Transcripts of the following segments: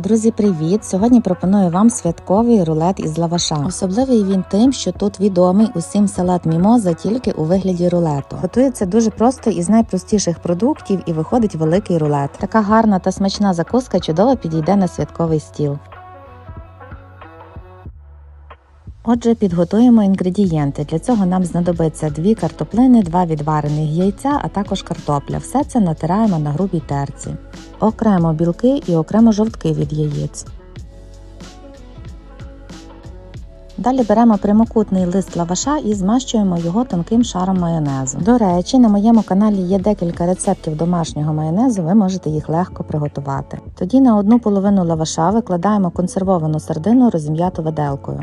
Друзі, привіт! Сьогодні пропоную вам святковий рулет із лаваша. Особливий він тим, що тут відомий усім салат мімоза тільки у вигляді рулету. Готується дуже просто із найпростіших продуктів і виходить великий рулет. Така гарна та смачна закуска чудово підійде на святковий стіл. Отже, підготуємо інгредієнти. Для цього нам знадобиться дві картоплини, два відварених яйця, а також картопля. Все це натираємо на грубій терці. Окремо білки і окремо жовтки від яєць. Далі беремо прямокутний лист лаваша і змащуємо його тонким шаром майонезу. До речі, на моєму каналі є декілька рецептів домашнього майонезу, ви можете їх легко приготувати. Тоді на одну половину лаваша викладаємо консервовану сардину розім'яту виделкою.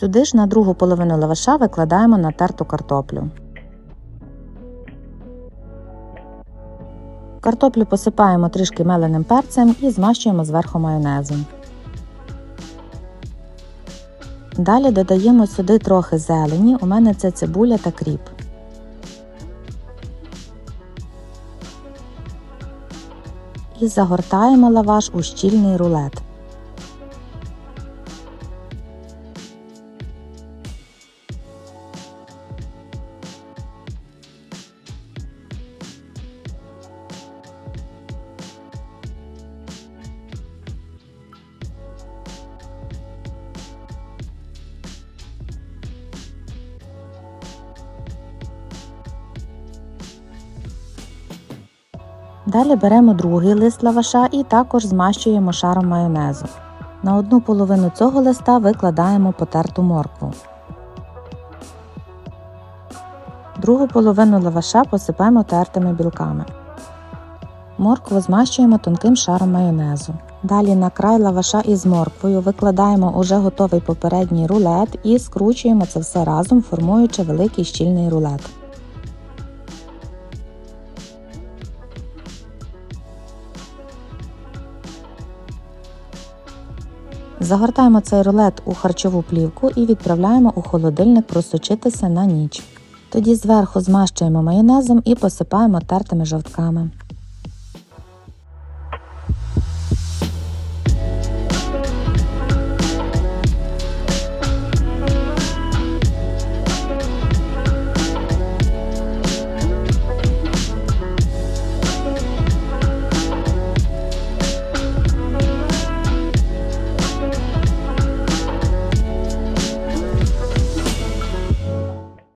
Сюди ж на другу половину лаваша викладаємо натерту картоплю. Картоплю посипаємо трішки меленим перцем і змащуємо зверху майонезом. Далі додаємо сюди трохи зелені, у мене це цибуля та кріп. І загортаємо лаваш у щільний рулет. Далі беремо другий лист лаваша і також змащуємо шаром майонезу. На одну половину цього листа викладаємо потерту моркву. Другу половину лаваша посипаємо тертими білками. Моркву змащуємо тонким шаром майонезу. Далі на край лаваша із морквою викладаємо уже готовий попередній рулет і скручуємо це все разом, формуючи великий щільний рулет. Загортаємо цей рулет у харчову плівку і відправляємо у холодильник просочитися на ніч. Тоді зверху змащуємо майонезом і посипаємо тертими жовтками.